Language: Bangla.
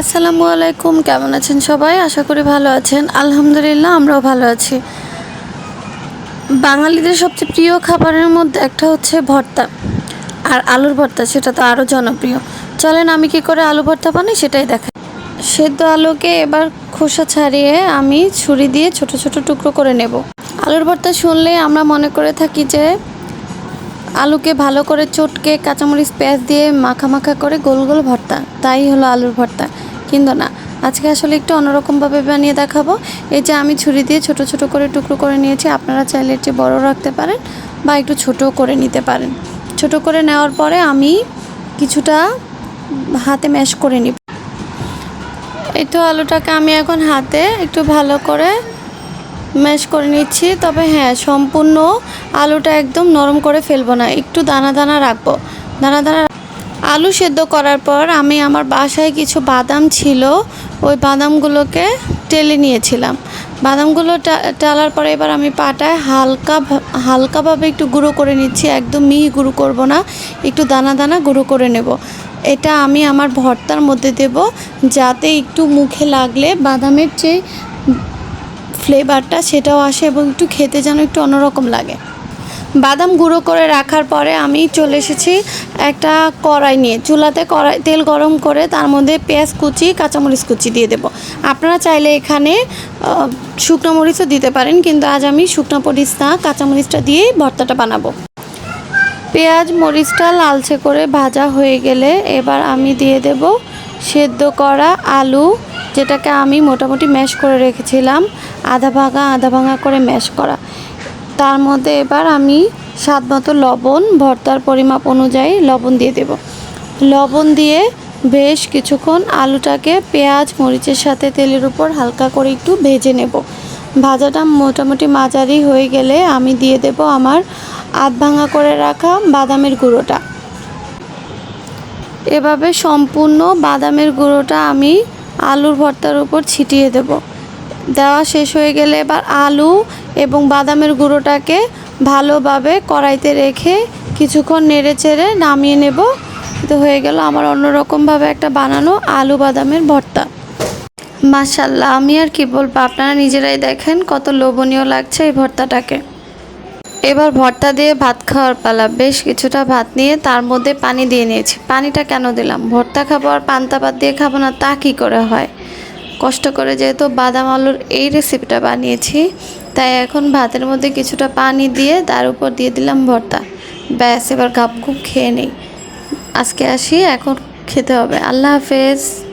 আসসালামু আলাইকুম, কেমন আছেন সবাই? আশা করি ভালো আছেন। আলহামদুলিল্লাহ, আমরাও ভালো আছি। বাঙালিদের সবচেয়ে প্রিয় খাবারের মধ্যে একটা হচ্ছে ভর্তা। আর আলুর ভর্তা, সেটা তো আরও জনপ্রিয়। চলেন, আমি কি করে আলু ভর্তা বানাই সেটাই দেখাই। সেদ্ধ আলুকে এবার খোসা ছাড়িয়ে আমি ছুরি দিয়ে ছোট ছোট টুকরো করে নেব। আলুর ভর্তা শুনলে আমরা মনে করে থাকি যে আলুকে ভালো করে চটকে কাঁচামরিচ পেঁয়াজ দিয়ে মাখা মাখা করে গোল গোল ভর্তা। তাই হলো আলুর ভর্তা। কিন্তু না, আজকে আসলে একটু অন্যরকমভাবে বানিয়ে দেখাবো। এই যে আমি ছুরি দিয়ে ছোট ছোট করে টুকরো করে নিয়েছি, আপনারা চাইলে এটি বড় রাখতে পারেন বা একটু ছোট করে নিতে পারেন। ছোট করে নেওয়ার পরে আমি কিছুটা হাতে ম্যাশ করে নিব। এই তো আলুটাকে আমি এখন হাতে একটু ভালো করে ম্যাশ করে নিচ্ছি। তবে হ্যাঁ সম্পূর্ণ আলুটা একদম নরম করে ফেলব না। একটু দানা দানা রাখব। দানা দানা আলু সেদ্ধ করার পর আমি আমার বাসায় কিছু বাদাম ছিল, ওই বাদামগুলোকে টেলে নিয়েছিলাম। বাদামগুলো টালার পরে এবার আমি পাটায় হালকা হালকাভাবে একটু গুঁড়ো করে নিচ্ছি। একদম মিহি গুঁড়ো করব না, একটু দানা দানা গুঁড়ো করে নেব। এটা আমি আমার ভর্তার মধ্যে দেব, যাতে একটু মুখে লাগলে বাদামের যে ফ্লেভারটা সেটাও আসে এবং একটু খেতে যেন একটু অন্যরকম লাগে। বাদাম গুঁড়ো করে রাখার পরে আমি চলে এসেছি একটা কড়াই নিয়ে। চুলাতে কড়াই, তেল গরম করে তার মধ্যে পেঁয়াজ কুচি, কাঁচামরিচ কুচি দিয়ে দেবো। আপনারা চাইলে এখানে শুকনো মরিচও দিতে পারেন, কিন্তু আজ আমি শুকনো মরিচ না কাঁচামরিচটা দিয়েই ভর্তাটা বানাবো। পেঁয়াজ মরিচটা লালচে করে ভাজা হয়ে গেলে এবার আমি দিয়ে দেব সেদ্ধ করা আলু যেটাকে আমি মোটামুটি ম্যাশ করে রেখেছিলাম, আধা ভাঙা আধা ভাঙা করে ম্যাশ করা। তার মধ্যে এবার আমি স্বাদ মতো লবণ, ভর্তার পরিমাপ অনুযায়ী লবণ দিয়ে দেব। লবণ দিয়ে বেশ কিছুক্ষণ আলুটাকে পেঁয়াজ, মরিচের সাথে তেলের উপর হালকা করে একটু ভেজে নেব। ভাজাটা মোটামুটি মাঝারি হয়ে গেলে আমি দিয়ে দেব আমার আধ ভাঙা করে রাখা বাদামের গুঁড়োটা। এভাবে সম্পূর্ণ বাদামের গুঁড়োটা আমি আলুর ভর্তার উপর ছিটিয়ে দেব। দেওয়া শেষ হয়ে গেলে এবার আলু এবং বাদামের গুঁড়োটাকে ভালোভাবে কড়াইতে রেখে কিছুক্ষণ নেড়ে চেড়ে নামিয়ে নেব। তো হয়ে গেল আমার অন্যরকমভাবে একটা বানানো আলু বাদামের ভর্তা। মাশাল্লাহ আমি আর কি বলব, আপনারা নিজেরাই দেখেন কত লোভনীয় লাগছে এই ভর্তাটাকে। এবার ভর্তা দিয়ে ভাত খাওয়ার পালা। বেশ কিছুটা ভাত নিয়ে তার মধ্যে পানি দিয়ে নিয়েছি। পানিটা কেন দিলাম? ভর্তা খাব আর পান্তা ভাত দিয়ে খাব না, তা কী করে হয়? কষ্ট করে যেহেতু বাদাম আলুর এই রেসিপিটা বানিয়েছি, তাই এখন ভাতের মধ্যে কিছুটা পানি দিয়ে তার উপর দিয়ে দিলাম ভর্তা। ব্যাস, এবার গাপ খুব খেয়ে নেই। আজকে আসি, এখন খেতে হবে। আল্লাহ হাফেজ।